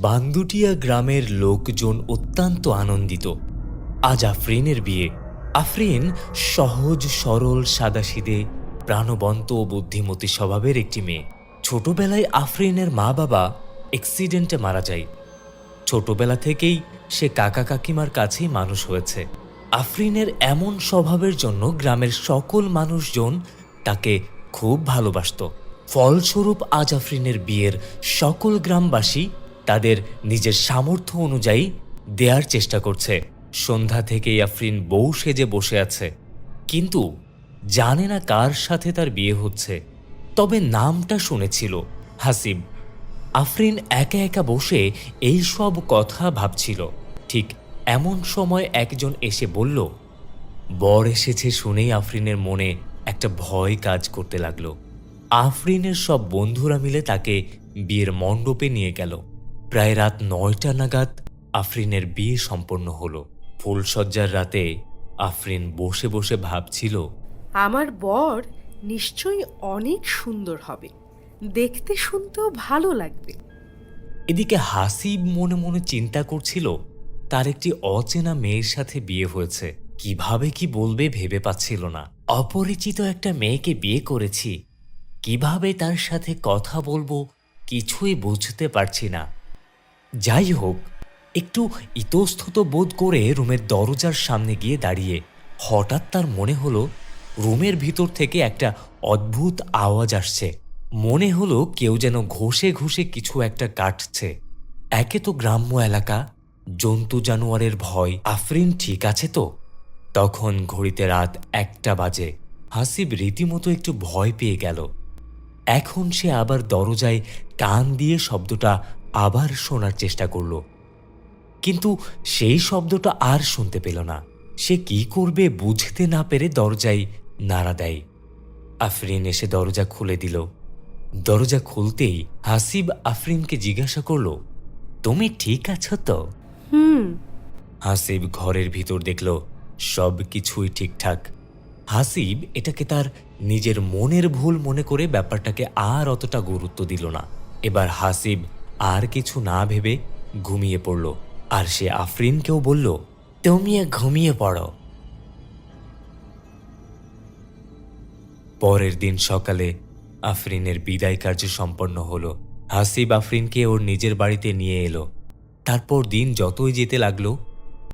বান্দুটিয়া গ্রামের লোকজন অত্যন্ত আনন্দিত। আজ আফরিনের বিয়ে। আফরিন সহজ, সরল সাদাসিদে প্রাণবন্ত ও বুদ্ধিমতী স্বভাবের একটি মেয়ে। ছোটবেলায় আফরিনের মা বাবা অ্যাক্সিডেন্টে মারা যায়। ছোটবেলা থেকেই সে কাকা কাকিমার কাছেই মানুষ হয়েছে। আফরিনের এমন স্বভাবের জন্য গ্রামের সকল মানুষজন তাকে খুব ভালোবাসত। ফলস্বরূপ আজ আফরিনের বিয়ের সকল গ্রামবাসী তাদের নিজের সামর্থ্য অনুযায়ী দেয়ার চেষ্টা করছে। সন্ধ্যা থেকেই আফরিন বউ সেজে বসে আছে। কিন্তু জানে না কার সাথে তার বিয়ে হচ্ছে। তবে নামটা শুনেছিল হাসিব আফরিন একা একা বসে এই সব কথা ভাবছিল। ঠিক এমন সময় একজন এসে বলল, বর এসেছে শুনেই আফরিনের মনে একটা ভয় কাজ করতে লাগল। আফরিনের সব বন্ধুরা মিলে তাকে বিয়ের মণ্ডপে নিয়ে গেল। প্রায় রাত নয়টা নাগাদ আফরিনের বিয়ে সম্পন্ন হলো। ফুলসজ্জার রাতে আফরিন বসে বসে ভাবছিল আমার বর নিশ্চয়ই অনেক সুন্দর হবে। দেখতে শুনতেও ভালো লাগবে। এদিকে হাসিব মনে মনে চিন্তা করছিল তার একটি অচেনা মেয়ের সাথে বিয়ে হয়েছে। কীভাবে কি বলবে ভেবে পাচ্ছিল না। অপরিচিত একটা মেয়েকে বিয়ে করেছি। কীভাবে তার সাথে কথা বলব কিছুই বুঝতে পারছি না। যাই হোক একটু ইতস্তত বোধ করে রুমের দরজার সামনে গিয়ে দাঁড়িয়ে হঠাৎ তার মনে হলো রুমের ভিতর থেকে একটা অদ্ভুত আওয়াজ আসছে। মনে হলো কেউ যেন ঘষে ঘষে কিছু একটা কাটছে। একে তো গ্রাম্য এলাকা, জন্তু জানোয়ারের ভয়। আফরিন, ঠিক আছে তো? তখন ঘড়িতে রাত একটা বাজে। হাসিব রীতিমতো একটু ভয় পেয়ে গেল। এখন সে আবার দরজায় কান দিয়ে শব্দটা আবার শোনার চেষ্টা করল। কিন্তু সেই শব্দটা আর শুনতে পেল না। সে কি করবে বুঝতে না পেরে দরজায় নাড়া দেয়। আফরিন এসে দরজা খুলে দিল। দরজা খুলতেই হাসিব আফরিনকে জিজ্ঞাসা করল তুমি ঠিক আছো তো? হুম। হাসিব ঘরের ভিতর দেখল সব কিছুই ঠিকঠাক। হাসিব এটাকে তার নিজের মনের ভুল মনে করে ব্যাপারটাকে আর অতটা গুরুত্ব দিল না। এবার হাসিব আর কিছু না ভেবে ঘুমিয়ে পড়ল। আর সে আফরিনকেও বলল তুমি ঘুমিয়ে পড়ো। পরের দিন সকালে আফরিনের বিদায় কার্য সম্পন্ন হলো। হাসিব আফরিনকে ওর নিজের বাড়িতে নিয়ে এলো। তারপর দিন যতই যেতে লাগল,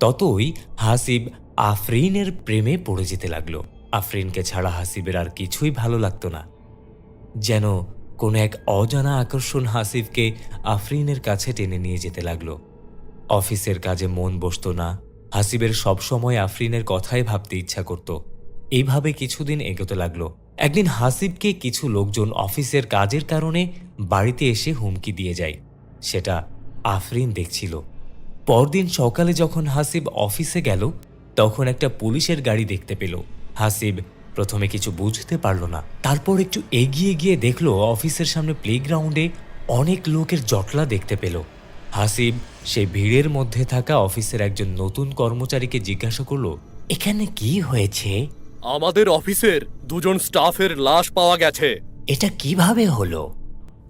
ততই হাসিব আফরিনের প্রেমে পড়ে যেতে লাগল। আফরিনকে ছাড়া হাসিবের আর কিছুই ভালো লাগতো না। যেন কোনো এক অজানা আকর্ষণ হাসিবকে আফরিনের কাছে টেনে নিয়ে যেতে লাগল। অফিসের কাজে মন বসতো না। হাসিবের সবসময় আফরিনের কথাই ভাবতে ইচ্ছা করত। এইভাবে কিছুদিন এগোতে লাগল। একদিন হাসিবকে কিছু লোকজন অফিসের কাজের কারণে বাড়িতে এসে হুমকি দিয়ে যায়। সেটা আফরিন দেখছিল। পরদিন সকালে যখন হাসিব অফিসে গেল, তখন একটা পুলিশের গাড়ি দেখতে পেল। হাসিব প্রথমে কিছু বুঝতে পারল না। তারপর একটু এগিয়ে গিয়ে দেখল অফিসের সামনে প্লেগ্রাউন্ডে অনেক লোকের জটলা দেখতে পেল। হাসিব সে ভিড়ের মধ্যে থাকা অফিসের একজন নতুন কর্মচারীকে জিজ্ঞাসা করল এখানে কি হয়েছে? আমাদের অফিসের দুজন স্টাফের লাশ পাওয়া গেছে। এটা কীভাবে হলো?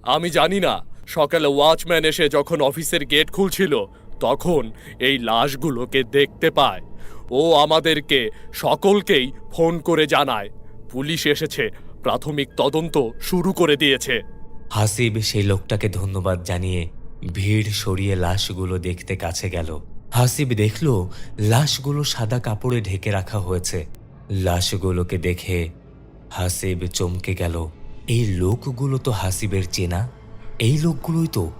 আমি জানি না। সকালে ওয়াচম্যান এসে যখন অফিসের গেট খুলছিল তখন এই লাশগুলোকে দেখতে পায়। ও আমাদেরকে সকলকেই ফোন করে জানায়। পুলিশ এসেছে, প্রাথমিক তদন্ত শুরু করে দিয়েছে। হাসিব সেই লোকটাকে ধন্যবাদ জানিয়ে ভিড় সরিয়ে লাশগুলো দেখতে কাছে গেল। হাসিব দেখল, লাশগুলো সাদা কাপড়ে ঢেকে রাখা হয়েছে। লাশগুলোকে দেখে হাসিব চমকে গেল। এই লোকগুলো তো হাসিবের চেনা। এই লোকগুলোই তো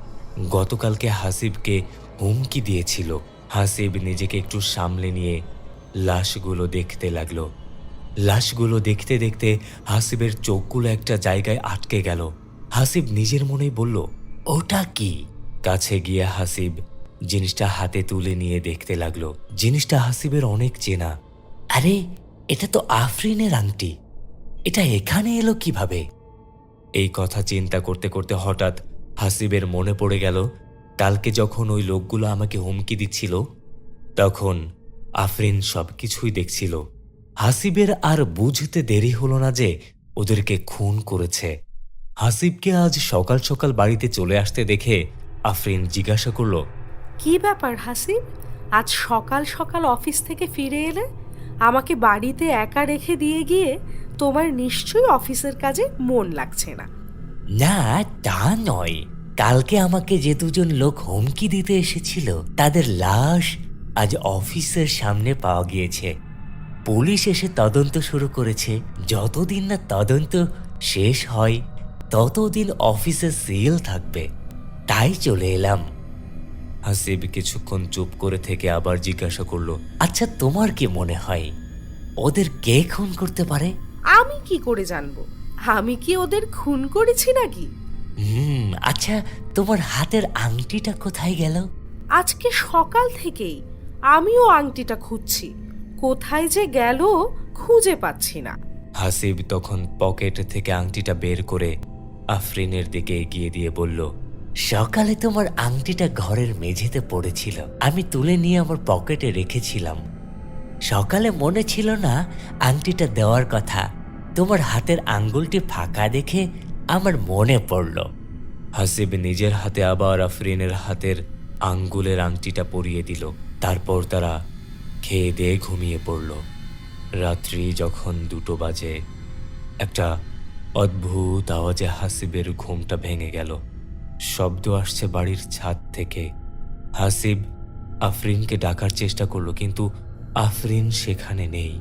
গতকালকে হাসিবকে হুমকি দিয়েছিল। হাসিব নিজেকে একটু সামলে নিয়ে লাশগুলো দেখতে লাগল। লাশগুলো দেখতে দেখতে হাসিবের চোখগুলো একটা জায়গায় আটকে গেল। হাসিব নিজের মনেই বলল, ওটা কি? কাছে গিয়ে হাসিব জিনিসটা হাতে তুলে নিয়ে দেখতে লাগল। জিনিসটা হাসিবের অনেক চেনা। আরে, এটা তো আফরিনের আংটি। এটা এখানে এলো কীভাবে? এই কথা চিন্তা করতে করতে হঠাৎ হাসিবের মনে পড়ে গেল, কালকে যখন ওই লোকগুলো আমাকে হুমকি দিচ্ছিল, তখন আফরিন সবকিছুই দেখছিল। হাসিবের আর বুঝতে দেরি হলো না যে ওদেরকে খুন করেছে। হাসিবকে আজ সকাল সকাল বাড়িতে চলে আসতে দেখে আফরিন জিজ্ঞাসা করল কি ব্যাপার হাসিব? আজ সকাল সকাল অফিস থেকে ফিরে এলে আমাকে বাড়িতে একা রেখে দিয়ে গিয়ে তোমার নিশ্চয়ই অফিসের কাজে মন লাগছে না? না তা নয়। কালকে আমাকে যে দুজন লোক হুমকি দিতে এসেছিল তাদের লাশ আজ অফিসের সামনে পাওয়া গিয়েছে। পুলিশ এসে তদন্ত শুরু করেছে। যতদিন না তদন্ত শেষ হয় ততদিন অফিসে সিল থাকবে। তাই চলে এলাম। হাসিব কিছুক্ষণ চুপ করে থেকে আবার জিজ্ঞাসা করল আচ্ছা তোমার কি মনে হয়? ওদের কে খুন করতে পারে? আমি কি করে জানব? আমি কি ওদের খুন করেছি নাকি? হুম আচ্ছা তোমার হাতের আংটিটা কোথায় গেল? আজকে সকাল থেকেই আমিও আংটিটা খুঁজছি। কোথায় যে গেল খুঁজে পাচ্ছি না। হাসিব তখন পকেট থেকে আংটিটা বের করে আফরিনের দিকে এগিয়ে দিয়ে বলল, সকালে তোমার আংটিটা ঘরের মেঝেতে পড়েছিল। আমি তুলে নিয়ে আমার পকেটে রেখেছিলাম। সকালে মনে ছিল না আংটিটা দেওয়ার কথা। তোমার হাতের আঙ্গুলটি ফাঁকা দেখে আমার মনে পড়ল। হাসিব নিজের হাতে আবার আফরিনের হাতের আঙ্গুলের আংটিটা পরিয়ে দিল। তারপর তারা খেয়ে দিয়ে ঘুমিয়ে পড়ল। রাত্রি যখন দুটো বাজে, একটা অদ্ভুত আওয়াজে হাসিবের ঘুমটা ভেঙে গেল। শব্দ আসছে বাড়ির ছাদ থেকে। হাসিব আফরিনকে ডাকার চেষ্টা করল, কিন্তু আফরিন সেখানে নেই।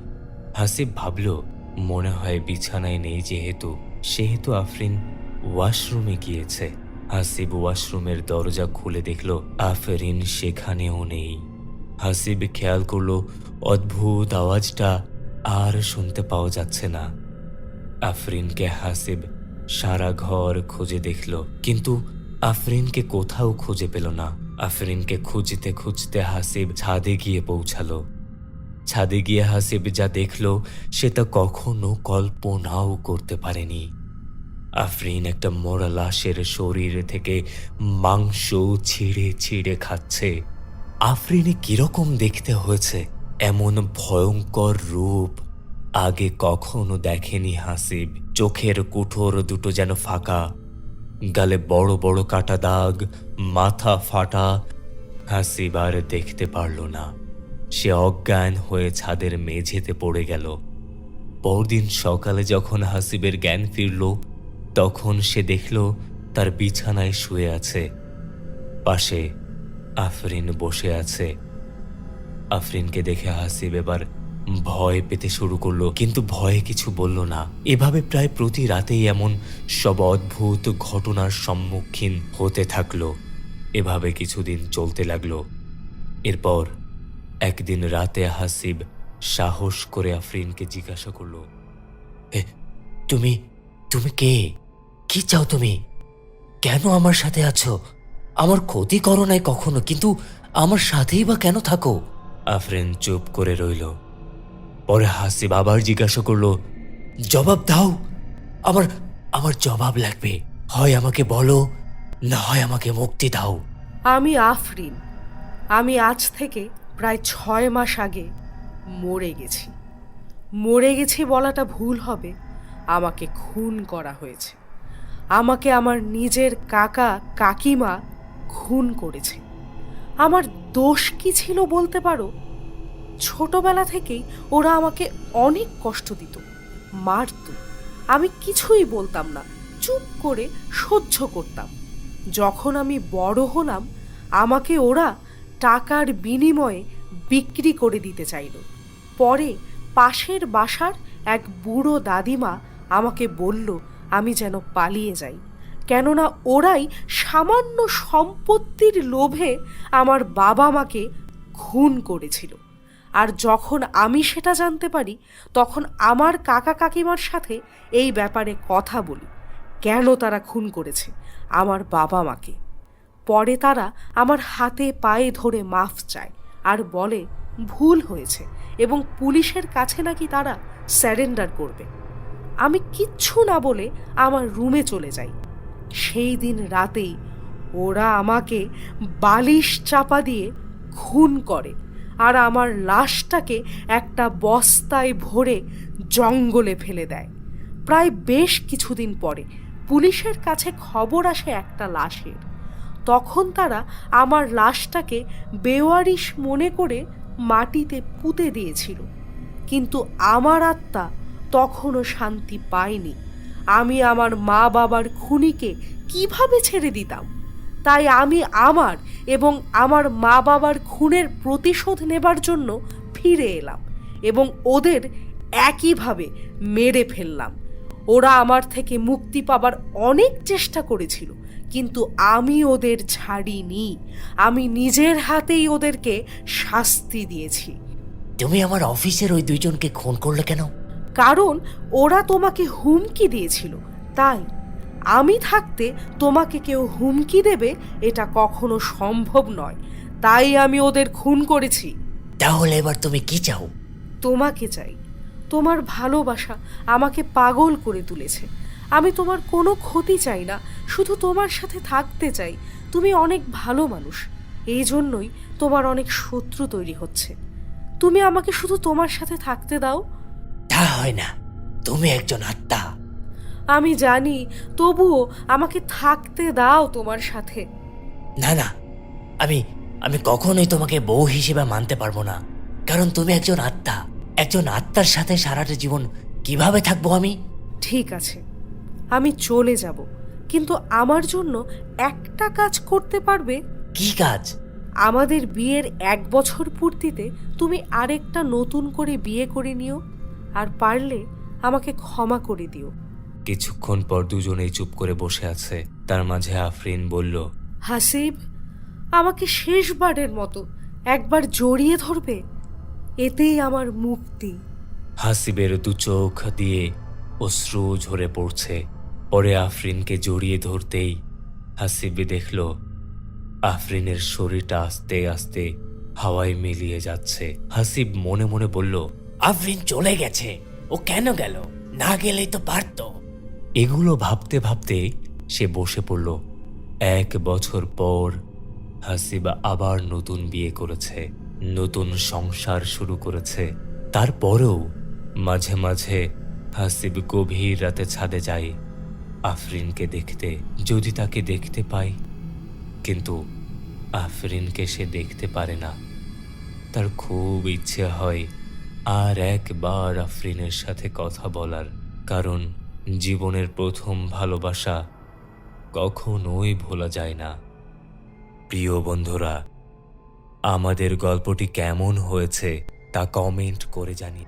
হাসিব ভাবল, মনে হয় বিছানায় নেই যেহেতু, সেহেতু আফরিন ওয়াশরুমে গিয়েছে। হাসিব ওয়াশরুমের দরজা খুলে দেখল, আফরিন সেখানেও নেই। হাসিব খেয়াল করল, অদ্ভুত আওয়াজটা আর শুনতে পাওয়া যাচ্ছে না। আফরিনকে হাসিব সারা ঘর খুঁজে দেখল, কিন্তু আফরিনকে কোথাও খুঁজে পেল না। আফরিনকে খুঁজতে খুঁজতে হাসিব ছাদে গিয়ে পৌঁছালো। ছাদে গিয়ে হাসিব যা দেখল, সে তা কখনো কল্পনাও করতে পারেনি। আফরিন একটা মরা লাশের শরীর থেকে মাংস ছিঁড়ে ছিঁড়ে খাচ্ছে। আফরিনে কীরকম দেখতে হয়েছে? এমন ভয়ঙ্কর রূপ আগে কখনো দেখেনি হাসিব। চোখের কুঠোর দুটো যেন ফাঁকা। গালে বড় বড় কাটা দাগ, মাথা ফাটা। হাসিব আর দেখতে পারল না। সে অজ্ঞান হয়ে ছাদের মেঝেতে পড়ে গেল। পরদিন সকালে যখন হাসিবের জ্ঞান ফিরল, তখন সে দেখল তার বিছানায় শুয়ে আছে। পাশে আফরিন বসে আছে। আফরিনকে দেখে হাসিব এবার ভয় পেতে শুরু করল কিন্তু ভয়ে কিছু বলল না। এভাবে প্রায় প্রতি রাতেই এমন সব অদ্ভুত ঘটনার সম্মুখীন হতে থাকল। এভাবে কিছুদিন চলতে লাগল। এরপর একদিন রাতে হাসিব সাহস করে আফরিনকে জিজ্ঞাসা করল "এ, তুমি তুমি কে? কি চাও তুমি? কেন আমার সাথে আছো? আমার ক্ষতি করো নাই কখনো কিন্তু আমার সাথেই বা কেন থাকো? আফরিন চুপ করে রইল। পরে হাসিব আবার জিজ্ঞাসা করল জবাব দাও। আমার আমার জবাব লাগবে। হয় আমাকে বলো না হয় আমাকে মুক্তি দাও। আমি আফরিন। আমি আজ থেকে প্রায় ছয় মাস আগে মরে গেছি। মরে গেছি বলাটা ভুল হবে। আমাকে খুন করা হয়েছে। আমাকে আমার নিজের কাকা কাকিমা খুন করেছে। আমার দোষ কি ছিল বলতে পারো? ছোটবেলা থেকেই ওরা আমাকে অনেক কষ্ট দিত, মারত। আমি কিছুই বলতাম না, চুপ করে সহ্য করতাম। যখন আমি বড় হলাম, আমাকে ওরা টাকার বিনিময়ে বিক্রি করে দিতে চাইল। পরে পাশের বাসার এক বুড়ো দাদিমা আমাকে বলল, আমি যেন পালিয়ে যাই। কেননা ওরাই সামান্য সম্পত্তির লোভে আমার বাবা মাকে খুন করেছিল। আর যখন আমি সেটা জানতে পারি, তখন আমার কাকা কাকিমার সাথে এই ব্যাপারে কথা বলি। কেন তারা খুন করেছে আমার বাবা মাকে? পরে তারা আমার হাতে পায়ে ধরে মাফ চায় আর বলে, ভুল হয়েছে এবং পুলিশের কাছে নাকি তারা স্যারেন্ডার করবে। আমি কিচ্ছু না বলে আমার রুমে চলে যাই। সেই দিন রাতেই ওরা আমাকে বালিশ চাপা দিয়ে খুন করে আর আমার লাশটাকে একটা বস্তায় ভরে জঙ্গলে ফেলে দেয়। প্রায় বেশ কিছুদিন পরে পুলিশের কাছে খবর আসে একটা লাশের। তখন তারা আমার লাশটাকে বেওয়ারিশ মনে করে মাটিতে পুঁতে দিয়েছিল। কিন্তু আমার আত্মা তখনও শান্তি পায়নি। আমি আমার মা বাবার খুনিকে কীভাবে ছেড়ে দিতাম? তাই আমি আমার এবং আমার মা বাবার খুনের প্রতিশোধ নেবার জন্য ফিরে এলাম এবং ওদের একইভাবে মেরে ফেললাম। ওরা আমার থেকে মুক্তি পাবার অনেক চেষ্টা করেছিল, কিন্তু আমি ওদের ছাড়িনি। আমি নিজের হাতেই ওদেরকে শাস্তি দিয়েছি। তুমি আমার অফিসের ওই দুইজনকে খুন করলে কেন? কারণ ওরা তোমাকে হুমকি দিয়েছিল। তাই আমি থাকতে তোমাকে কেউ হুমকি দেবে এটা কখনো সম্ভব নয়। তাই আমি ওদের খুন করেছি। তাহলে এবার তুমি কি চাও? তোমাকে চাই। তোমার ভালোবাসা আমাকে পাগল করে তুলেছে। আমি তোমার কোনো ক্ষতি চাই না শুধু তোমার সাথে থাকতে চাই। তুমি অনেক ভালো মানুষ এই জন্যই তোমার অনেক শত্রু তৈরি হচ্ছে। তুমি আমাকে শুধু তোমার সাথে থাকতে দাও। তা হয় না। তুমি একজন আত্মা। আমি জানি তবুও আমাকে থাকতে দাও তোমার সাথে। না না আমি আমি কখনোই তোমাকে বউ হিসেবে মানতে পারব না। কারণ তুমি একজন আত্মা। একজন আত্মার সাথে সারাটা জীবন কীভাবে থাকব আমি? ঠিক আছে আমি চলে যাব। কিন্তু আমার জন্য একটা কাজ করতে পারবে? কি কাজ? আমাদের বিয়ের এক বছর পূর্তিতে তুমি আরেকটা নতুন করে বিয়ে করে নিও। আর পারলে আমাকে ক্ষমা করে দিও। কিছুক্ষণ পর দুজনেই চুপ করে বসে আছে। তার মাঝে আফরিন বলল হাসিব আমাকে শেষবারের মতো একবার জড়িয়ে ধরবে? এতেই আমার মুক্তি। হাসিবের দু চোখ দিয়ে অশ্রু ঝরে পড়ছে। পরে আফরিনকে জড়িয়ে ধরতেই হাসিব দেখল আফরিনের শরীরটা আস্তে আস্তে হাওয়ায় মিলিয়ে যাচ্ছে। হাসিব মনে মনে বলল আফরিন চলে গেছে। ও কেন গেল? না গেলেই তো পারতো। এগুলো ভাবতে ভাবতে সে বসে পড়ল। এক বছর পর হাসিবা আবার নতুন বিয়ে করেছে, নতুন সংসার শুরু করেছে। তারপরেও মাঝে মাঝে হাসিব গভীর রাতে ছাদে যায় আফরিনকে দেখতে, যদি তাকে দেখতে পাই কিন্তু আফরিনকে সে দেখতে পারে না। তার খুব ইচ্ছে হয় আর একবার আফরিনের সাথে কথা বলার, কারণ জীবনের প্রথম ভালোবাসা কখনোই ভোলা যায় না। প্রিয় বন্ধুরা, আমাদের গল্পটি কেমন হয়েছে তা কমেন্ট করে জানি